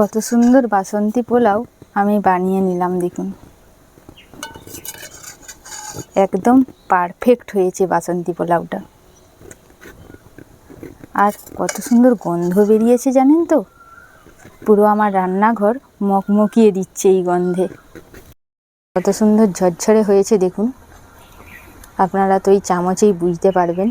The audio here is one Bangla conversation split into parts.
কত সুন্দর বাসন্তী পোলাও আমি বানিয়ে নিলাম দেখুন। একদম পারফেক্ট হয়েছে বাসন্তী পোলাওটা। আর কত সুন্দর গন্ধ বেরিয়েছে জানেন তো? পুরো আমার রান্নাঘর মকমকিয়ে দিচ্ছে এই গন্ধে। কত সুন্দর ঝরঝরে হয়েছে দেখুন। আপনারা তো এই চামচেই বুঝতে পারবেন।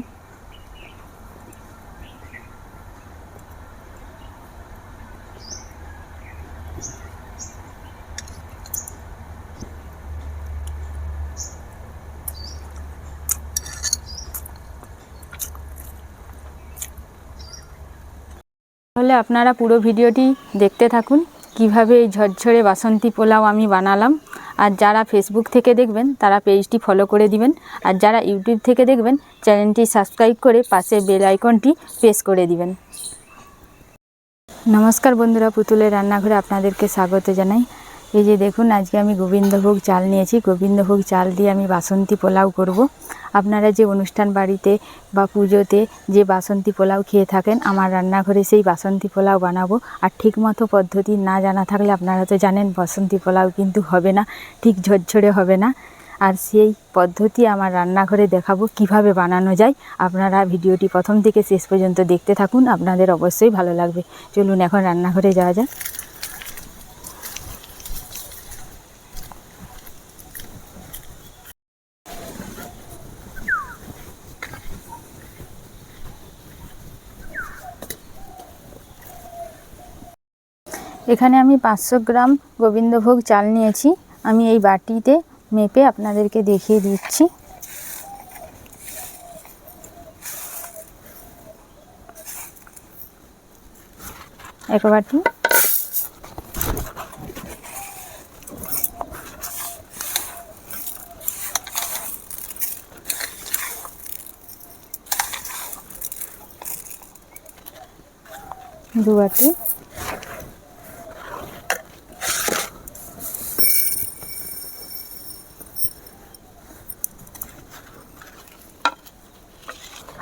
তাহলে আপনারা পুরো ভিডিওটি দেখতে থাকুন। কীভাবে এই ঝরঝরে বাসন্তী পোলাও আমি বানালাম। আর যারা ফেসবুক থেকে দেখবেন, তারা পেজটি ফলো করে দিবেন। আর যারা ইউটিউব থেকে দেখবেন, চ্যানেলটি সাবস্ক্রাইব করে পাশে বেল আইকনটি প্রেস করে দিবেন। নমস্কার বন্ধুরা, পুতুলের রান্নাঘরে আপনাদেরকে স্বাগত জানাই। এই যে দেখুন, আজকে আমি গোবিন্দভোগ চাল নিয়েছি। গোবিন্দভোগ চাল দিয়ে আমি বাসন্তী পোলাও করব। আপনারা যে অনুষ্ঠান বাড়িতে বা পুজোতে যে বাসন্তী পোলাও খেয়ে থাকেন, আমার রান্নাঘরে সেই বাসন্তী পোলাও বানাবো। আর ঠিকমতো পদ্ধতি না জানা থাকলে আপনারা তো জানেন, বাসন্তী পোলাও কিন্তু হবে না, ঠিক ঝরঝরে হবে না। আর সেই পদ্ধতি আমার রান্নাঘরে দেখাবো, কীভাবে বানানো যায়। আপনারা ভিডিওটি প্রথম থেকে শেষ পর্যন্ত দেখতে থাকুন, আপনাদের অবশ্যই ভালো লাগবে। চলুন, এখন রান্নাঘরে যাওয়া যাক। এখানে আমি পাঁচশো গ্রাম গোবিন্দভোগ চাল নিয়েছি। আমি এই বাটিতে মেপে আপনাদেরকে দেখিয়ে দিচ্ছি। এক বাটি। দু বাটি।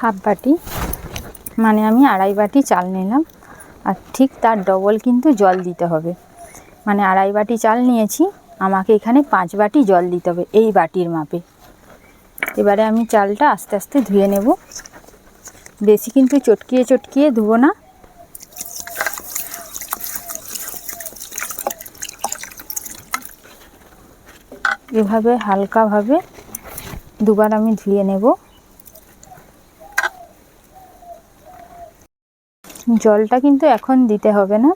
হাফ বাটি মানে আমি আড়াই বাটি চাল নিলাম। আর ঠিক তার ডবল কিন্তু জল দিতে হবে। মানে আড়াই বাটি চাল নিয়েছি, আমাকে এখানে পাঁচ বাটি জল দিতে হবে এই বাটির মাপে। এবারে আমি চালটা আস্তে আস্তে ধুয়ে নেব। বেশি কিন্তু চটকিয়ে চটকিয়ে ধুবো না। এভাবে হালকাভাবে দুবার আমি ধুয়ে নেব। জলটা কিন্তু এখন দিতে হবে না।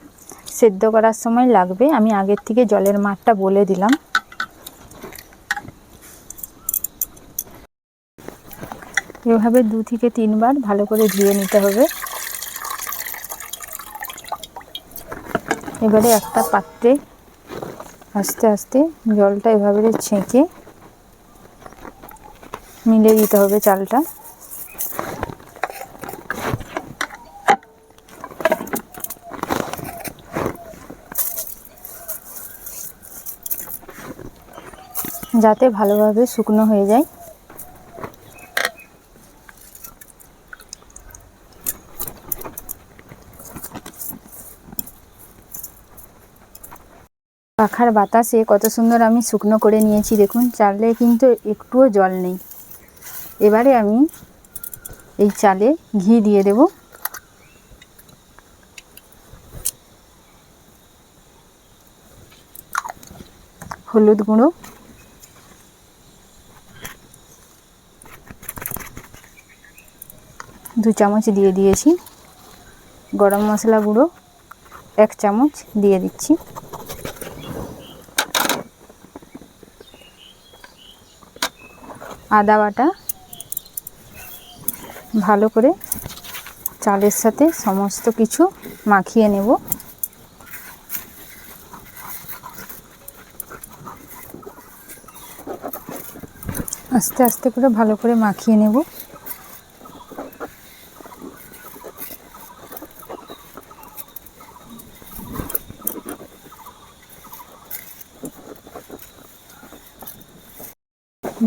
সেদ্ধ করার সময় লাগবে। আমি আগের থেকে জলের মাঠটা বলে দিলাম। এভাবে দু থেকে তিনবার ভালো করে ধুয়ে নিতে হবে। এবারে একটা পাত্রে আস্তে আস্তে জলটা এভাবে ছেঁকে মিলে দিতে হবে চালটা। যাতে ভালোভাবে শুকনো হয়ে যায়। পাখার বাতাসে কত সুন্দর আমি শুকনো করে নিয়েছি, দেখুন। চালে কিন্তু একটুও জল নেই। এবারে আমি এই চালে ঘি দিয়ে দেব। হলুদ গুঁড়ো। দু চামচ দিয়ে দিয়েছি। গরম মশলা গুঁড়ো এক চামচ দিয়ে দিচ্ছি। আদা বাটা ভালো করে চালের সাথে সমস্ত কিছু মাখিয়ে নেব। আস্তে আস্তে করে ভালো করে মাখিয়ে নেব।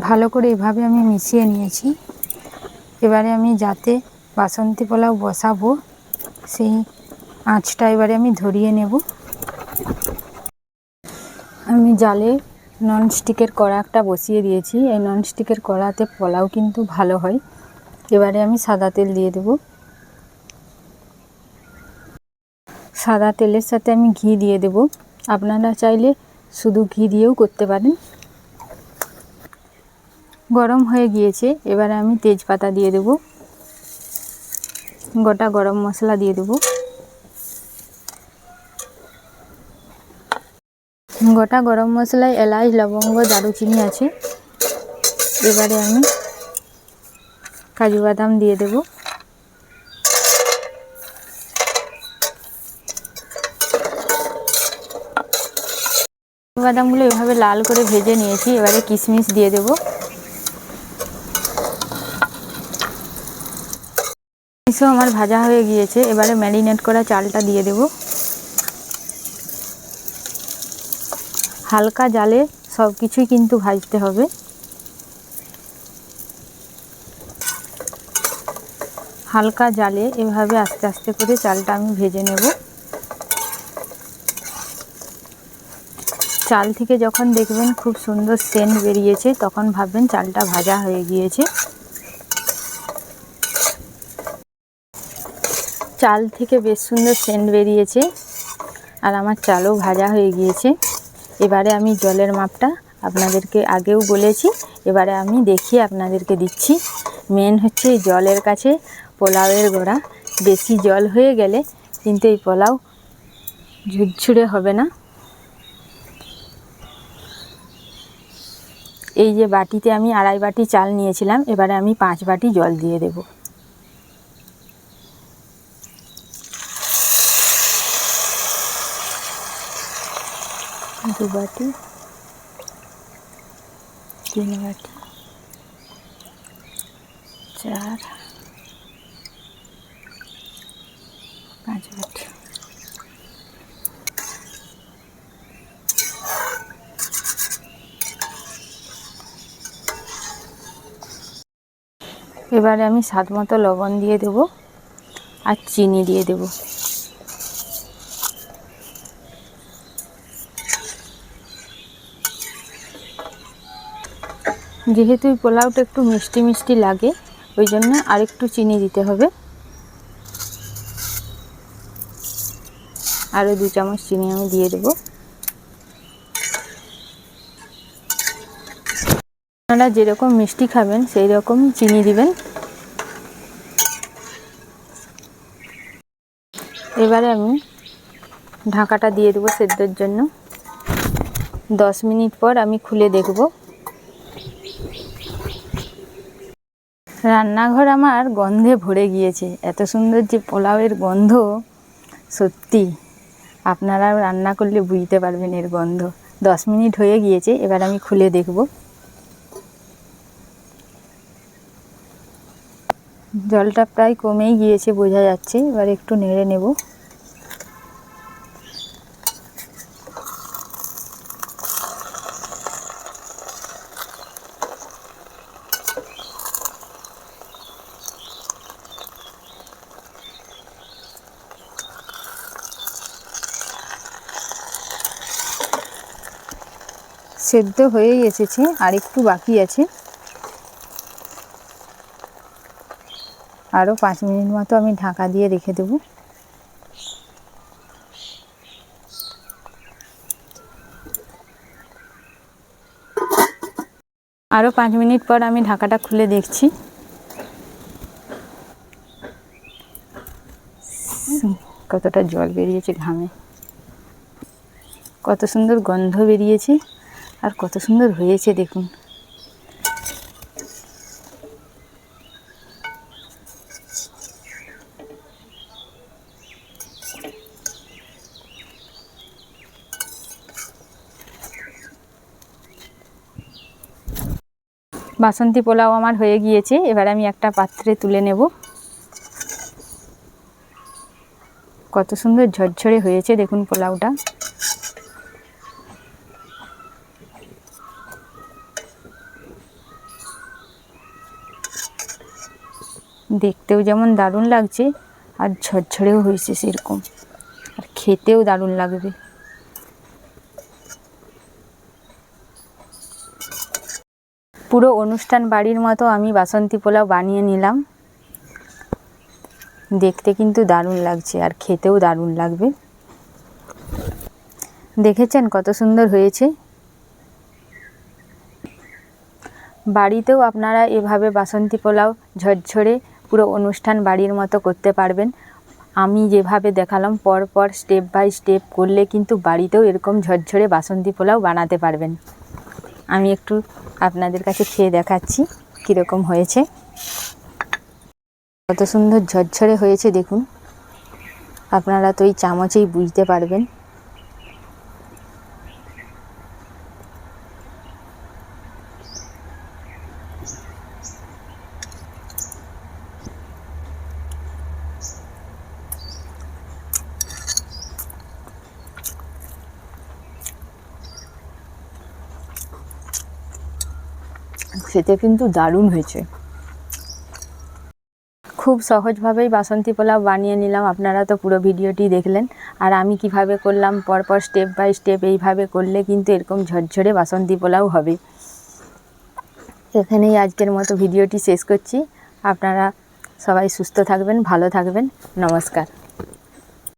ভালো করে এভাবে আমি মিশিয়ে নিয়েছি। এবারে আমি যাতে বাসন্তী পোলাও বসাবো, সেই আঁচটা এবারে আমি ধরিয়ে নেব। আমি জালে ননস্টিকের কড়া একটা বসিয়ে দিয়েছি। এই ননস্টিকের কড়াতে পোলাও কিন্তু ভালো হয়। এবারে আমি সাদা তেল দিয়ে দেব। সাদা তেলের সাথে আমি ঘি দিয়ে দেব। আপনারা চাইলে শুধু ঘি দিয়েও করতে পারেন। গরম হয়ে গিয়েছে, এবারে আমি তেজপাতা দিয়ে দেব। গোটা গরম মশলা দিয়ে দেব। গোটা গরম মশলায় এলাচ, লবঙ্গ, দারুচিনি আছে। এবারে আমি কাজু বাদাম দিয়ে দেব। বাদামগুলো এভাবে লাল করে ভেজে নিয়েছি, এবারে কিশমিশ দিয়ে দেব। কিশমিশও আমার ভাজা হয়ে গিয়েছে, এবারে ম্যারিনেট করা চালটা দিয়ে দেব। হালকা জালে সব কিছুই কিন্তু ভাজতে হবে। হালকা জালে এভাবে আস্তে আস্তে করে চালটা আমি ভেজে নেব। চাল থেকে যখন দেখবেন খুব সুন্দর সেন্ট বেরিয়েছে, তখন ভাববেন চালটা ভাজা হয়ে গিয়েছে। চাল থেকে বেশ সুন্দর সেন্ট বেরিয়েছে আর আমার চালও ভাজা হয়ে গিয়েছে। এবারে আমি জলের মাপটা আপনাদেরকে আগেও বলেছি, এবারে আমি দেখিয়ে আপনাদেরকে দিচ্ছি। মেন হচ্ছে জলের কাছে পোলাওয়ের গোড়া। বেশি জল হয়ে গেলে কিন্তু এই পোলাও ঝুরঝুরে হবে না। এই যে বাটিতে আমি আড়াই বাটি চাল নিয়েছিলাম, এবারে আমি পাঁচ বাটি জল দিয়ে দেব দু বাটি তিন বাটি চার পাঁচ বাটি এবারে আমি স্বাদ মতো লবণ দিয়ে দেব আর চিনি দিয়ে দেব। যেহেতু পোলাওটা একটু মিষ্টি মিষ্টি লাগে, ওই জন্য আরেকটু চিনি দিতে হবে। আরও দু চামচ চিনি আমি দিয়ে দেবো। আপনারা যেরকম মিষ্টি খাবেন, সেই রকম চিনি দিবেন। এবারে আমি ঢাকাটা দিয়ে দেবো সেদ্ধর জন্য। দশ মিনিট পর আমি খুলে দেখব। রান্নাঘর আমার গন্ধে ভরে গিয়েছে। এত সুন্দর যে পোলাওয়ের গন্ধ, সত্যি। আপনারা রান্না করলে বুঝতে পারবেন এর গন্ধ। দশ মিনিট হয়ে গিয়েছে, এবার আমি খুলে দেখব। জলটা প্রায় কমেই গিয়েছে, বোঝা যাচ্ছে। এবার একটু নেড়ে নেব। সেদ্ধ হয়েই এসেছে, আর একটু বাকি আছে। আরও পাঁচ মিনিট মতো আমি ঢাকা দিয়ে রেখে দেব। আরও পাঁচ মিনিট পর আমি ঢাকাটা খুলে দেখছি। কতটা জল বেরিয়েছে ঘামে। কত সুন্দর গন্ধ বেরিয়েছে। আর কত সুন্দর হয়েছে দেখুন। বাসন্তী পোলাও আমার হয়ে গিয়েছে, এবার আমি একটা পাত্রে তুলে নেব। কত সুন্দর ঝরঝরে হয়েছে দেখুন পোলাওটা। দেখতেও যেমন দারুণ লাগছে, আর ঝরঝরেও হয়েছে সেরকম। আর খেতেও দারুণ লাগবে। পুরো অনুষ্ঠান বাড়ির মতো আমি বাসন্তী পোলাও বানিয়ে নিলাম। দেখতে কিন্তু দারুণ লাগছে, আর খেতেও দারুণ লাগবে। দেখেছেন কত সুন্দর হয়েছে? বাড়িতেও আপনারা এভাবে বাসন্তী পোলাও ঝরঝরে পুরো অনুষ্ঠান বাড়ির মতো করতে পারবেন। আমি যেভাবে দেখালাম পর পর স্টেপ বাই স্টেপ করলে কিন্তু বাড়িতেও এরকম ঝরঝরে বাসন্তী পোলাও বানাতে পারবেন। আমি একটু আপনাদের কাছে খেয়ে দেখাচ্ছি কীরকম হয়েছে। কত সুন্দর ঝরঝরে হয়েছে, দেখুন। আপনারা তো এই চামচেই বুঝতে পারবেন। খেতে কিন্তু দারুণ হয়েছে। খুব সহজভাবেই বাসন্তী পোলাও বানিয়ে নিলাম। আপনারা তো পুরো ভিডিওটি দেখলেন। আর আমি কীভাবে করলাম, পরপর স্টেপ বাই স্টেপ এইভাবে করলে কিন্তু এরকম ঝরঝরে বাসন্তী পোলাও হবে। এখানেই আজকের মতো ভিডিওটি শেষ করছি। আপনারা সবাই সুস্থ থাকবেন, ভালো থাকবেন। নমস্কার।